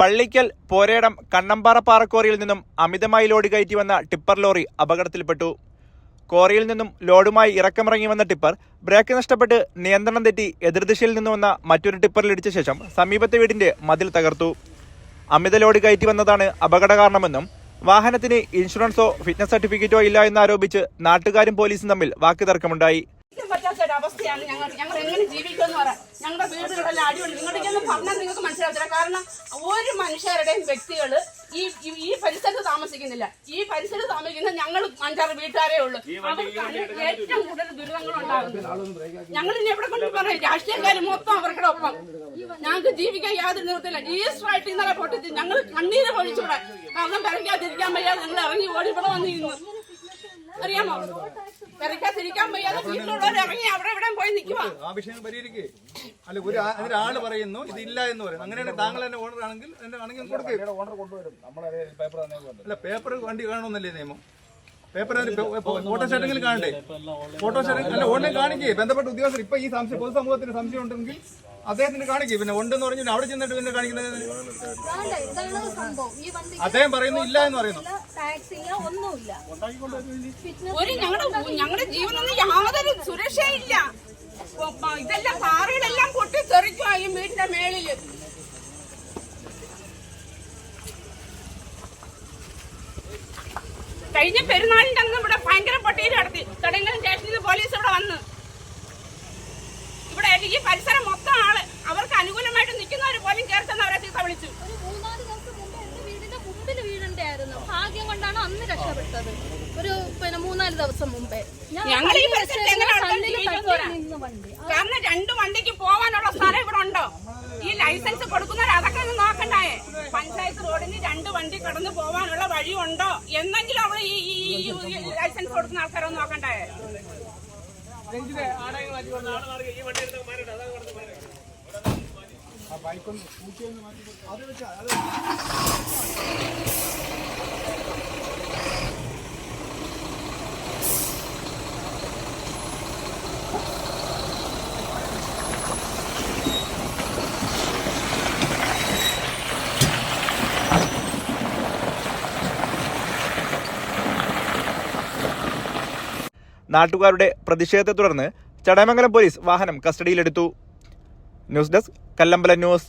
പള്ളിക്കൽ പോരേടം കണ്ണമ്പാറ പാറക്കോറിയിൽ നിന്നും അമിതമായി ലോഡ് കയറ്റി വന്ന ടിപ്പർ ലോറി അപകടത്തിൽപ്പെട്ടു. കോറിയിൽ നിന്നും ലോഡുമായി ഇറക്കമിറങ്ങി വന്ന ടിപ്പർ ബ്രേക്ക് നഷ്ടപ്പെട്ട് നിയന്ത്രണം തെറ്റി എതിർദിശയിൽ നിന്ന് വന്ന മറ്റൊരു ടിപ്പറിലിടിച്ച ശേഷം സമീപത്തെ വീടിന്റെ മതിൽ തകർത്തു. അമിത ലോഡ് കയറ്റി വന്നതാണ് അപകട കാരണമെന്നും വാഹനത്തിന് ഇൻഷുറൻസോ ഫിറ്റ്നസ് സർട്ടിഫിക്കറ്റോ ഇല്ല എന്നാരോപിച്ച് നാട്ടുകാരും പോലീസും തമ്മിൽ വാക്കുതർക്കമുണ്ടായി. അവസ്ഥയാണ് ഞങ്ങൾ ഞങ്ങൾ എങ്ങനെ ജീവിക്കുമെന്ന് പറയാം. ഞങ്ങളുടെ വീടുകളെല്ലാം അടിപൊളി നിങ്ങളുടെയൊന്നും പറഞ്ഞാൽ നിങ്ങൾക്ക് മനസ്സിലാവത്തില്ല. കാരണം ഒരു മനുഷ്യരുടെയും വ്യക്തികൾ ഈ ഈ- പരിസരത്ത് താമസിക്കുന്നില്ല. ഈ പരിസരത്ത് താമസിക്കുന്ന ഞങ്ങൾ അഞ്ചാറ് വീട്ടുകാരേ ഉള്ളൂ. അവർക്കാണ് ഏറ്റവും കൂടുതൽ ദുരിതങ്ങൾ ഉണ്ടാകുന്നത്. ഞങ്ങൾ ഇനി എവിടെ കൊണ്ട് പറയും? രാഷ്ട്രീയക്കാർ മൊത്തം അവരുടെ ഒപ്പം. ഞങ്ങൾക്ക് ജീവിക്കാൻ യാതൊരു നിർത്തില്ല ഈസ്റ്ററായിട്ട് ഇന്നലെ പൊട്ടിച്ച് ഞങ്ങൾ കണ്ണീര് പൊഴിച്ചൂടെ കാരണം പെരക്കാതിരിക്കാൻ വയ്യാതെ ഞങ്ങൾ ഇറങ്ങി ഓടി ഇവിടെ വന്നിരുന്നു. അറിയാമോ? പെരക്കാതിരിക്കാൻ വയ്യാതെ വീട്ടിലുള്ളവർ ഇറങ്ങി അവിടെ ഇവിടെ പോയി നിൽക്കുവാ. ആ വിഷയം പരിഹരിക്കേ. അല്ല ഒരു ആ- പറയുന്നു ഇത് ഇല്ല എന്ന് പറയുന്നു. അങ്ങനെയാണെങ്കിൽ താങ്കൾ എന്റെ ഓണർ ആണെങ്കിൽ എന്റെ ആണെങ്കിൽ കൊടുക്കുക അല്ല പേപ്പർ വണ്ടി കാണണമെന്നല്ലേ നിയമം? പേപ്പർ ഫോട്ടോ സ്റ്റാറ്റെങ്കിലും കാണണ്ടേ? ഫോട്ടോ സ്റ്റാറ്റ് അല്ല ഓൺലൈൻ കാണിക്കേ. ബന്ധപ്പെട്ട ഉദ്യോഗസ്ഥർ ഇപ്പൊ ഈ സംശയം പൊതുസമൂഹത്തിന് സംശയം ഉണ്ടെങ്കിൽ അദ്ദേഹത്തിന് കാണിക്കേ. പിന്നെ ഉണ്ടെന്ന് പറഞ്ഞു അവിടെ ചെന്നിട്ട് പിന്നെ കാണിക്കുന്നത് വേണ്ട, ഇതാണ് സംഭവം. ഈ വണ്ടി അദ്ദേഹം പറയുന്നു ഇല്ല എന്ന് പറയുന്നു. ടാക്സ് ഇല്ല ഒന്നുമില്ല. ഒരു ഞങ്ങളുടെ ഇതെല്ലാം പാറകളെല്ലാം പൊട്ടി ഈ വീടിന്റെ മേളിൽ. കഴിഞ്ഞ പെരുന്നാളിന്റെ അന്ന് ഇവിടെ ഭയങ്കര പട്ടിയിൽ നടത്തി തടങ്കലും സ്റ്റേഷനിൽ പോലീസ് ഇവിടെ വന്ന്. ഇവിടെ ഈ പരിസരം മൊത്തം ആൾ. അവർക്ക് അനുകൂലമായിട്ട് നിൽക്കുന്നവർ പോലും ചേർത്തെന്ന് അവരെ ചീത്ത വിളിച്ചു. ഭാഗ്യം കൊണ്ടാണ് അന്ന് രക്ഷപ്പെട്ടത്. ഒരു പിന്നെ മൂന്നാൽ ദിവസം മുമ്പേ. ഞങ്ങൾ ഈ പരിസരത്ത് വെച്ച് എങ്ങനെ കണ്ണിൽ ആൾക്കാർ തട്ടി ജീവിക്കുന്നവരാ? നിന്ന് വണ്ടി. കാരണം രണ്ട് വണ്ടിക്ക് പോവാനുള്ള സ്ഥലം ഇവിടെ ഉണ്ടോ? ഈ ലൈസൻസ് കൊടുക്കുന്നവർ അതൊക്കെ ഒന്ന് നോക്കണ്ടായേ? പഞ്ചായത്ത് റോഡിന് രണ്ട് വണ്ടി കടന്നു പോവാനുള്ള വഴി ഉണ്ടോ എന്നെങ്കിലും അവൾ ഈ ഈ- ഈ- ഈ ലൈസൻസ് കൊടുക്കുന്ന ആൾക്കാരൊന്ന് നോക്കണ്ടായേ? നാട്ടുകാരുടെ പ്രതിഷേധത്തെ തുടർന്ന് ചടയമംഗലം പോലീസ് വാഹനം കസ്റ്റഡിയിലെടുത്തു. News desk Kallambalam news.